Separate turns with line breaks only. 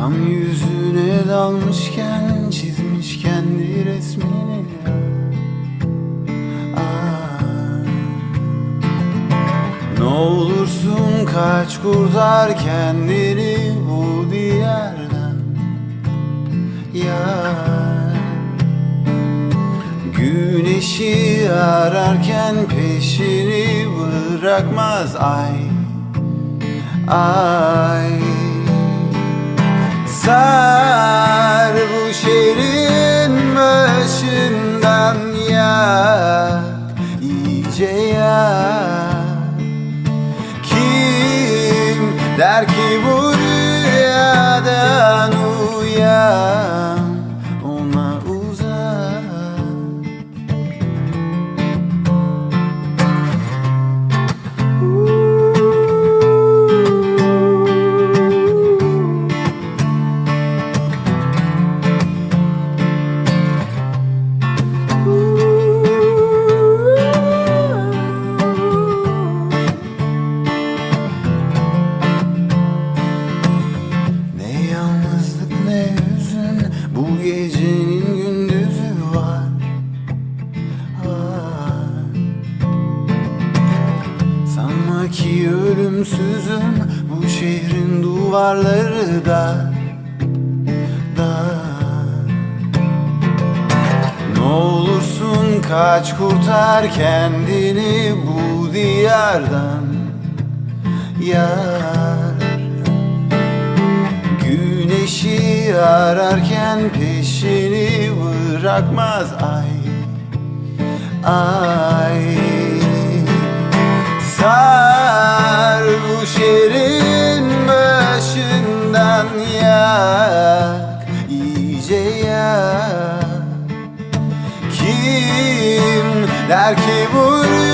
Tam yüzüne dalmışken çizmiş kendi resmini. Ya Aa. Ne olursun kaç kurtar kendini bu diyardan Yar. Güneşi ararken peşini bırakmaz ay. Ay Sar bu şehrin başından yak iyice yak Kim der ki bu rüyadan uyan ölümsüzüm Bu şehrin duvarları da Dar Ne olursun kaç kurtar kendini bu diyardan Yar. Güneşi ararken peşini bırakmaz ay Ay Şehrin başından yak iyice yak. Kim der ki bu